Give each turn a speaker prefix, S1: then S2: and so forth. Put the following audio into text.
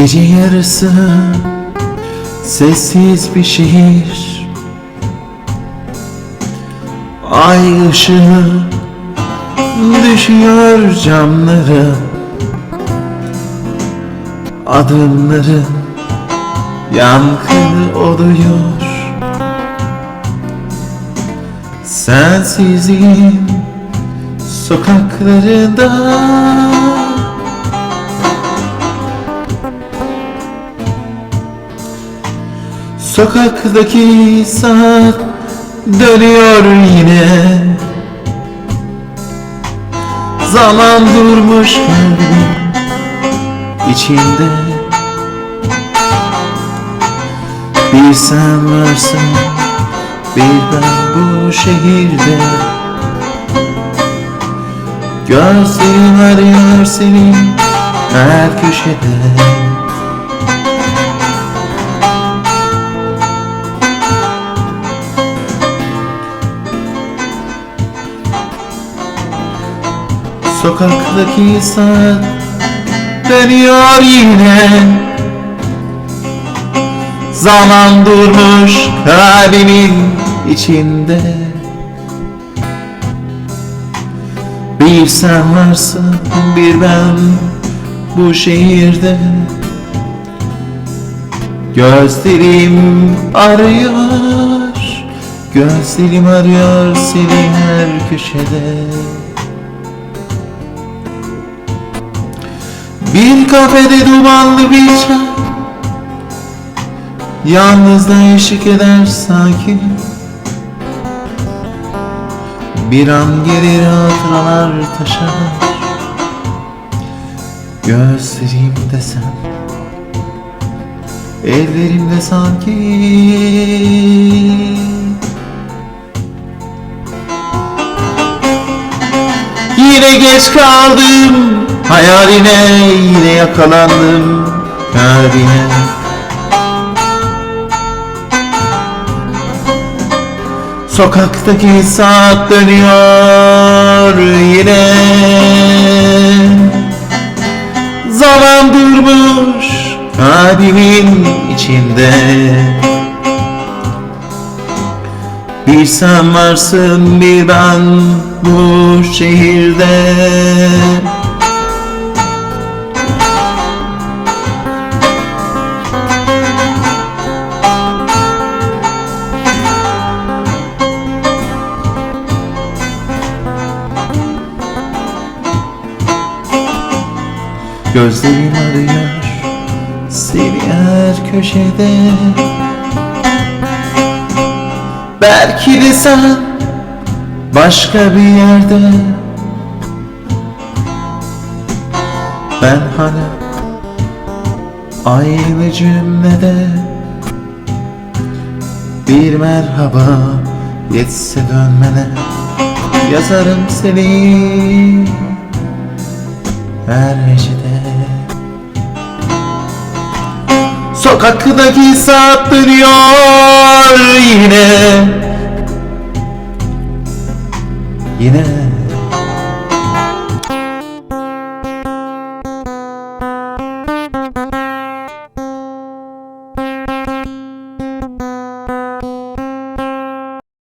S1: Gece yarısı sessiz bir şehir. Ay ışığı düşüyor camlara Adımların yankı oluyor. Sensizliğin sokaklarında Sokaktaki saat dönüyor yine. Zaman durmuş kalbim içinde. Bir sen varsın bir ben bu şehirde. Gözlerim arıyor seni her köşede Sokaktaki saat dönüyor yine. Zaman durmuş kalbimin içinde. Bir sen varsın bir ben bu şehirde. Gözlerim arıyor Gözlerim arıyor seni her köşede Bir kafede dumanlı bir çay. Yalnızlığa eşlik eder sanki. Bir an gelir hatıralar taşar. Gözlerimde sen Ellerimde sanki. Yine geç kaldım Hayaline yine yakalandım Kalbine. Sokaktaki saat dönüyor yine. Zaman durmuş kalbimin içinde. Bir sen varsın bir ben bu şehirde Gözlerim arıyor seni her köşede. Belki de sen başka bir yerde. Ben hala aynı cümlede. Bir merhaba yetse dönmene Yazarım seni her gecede Sokaktaki saat dönüyor yine. Yine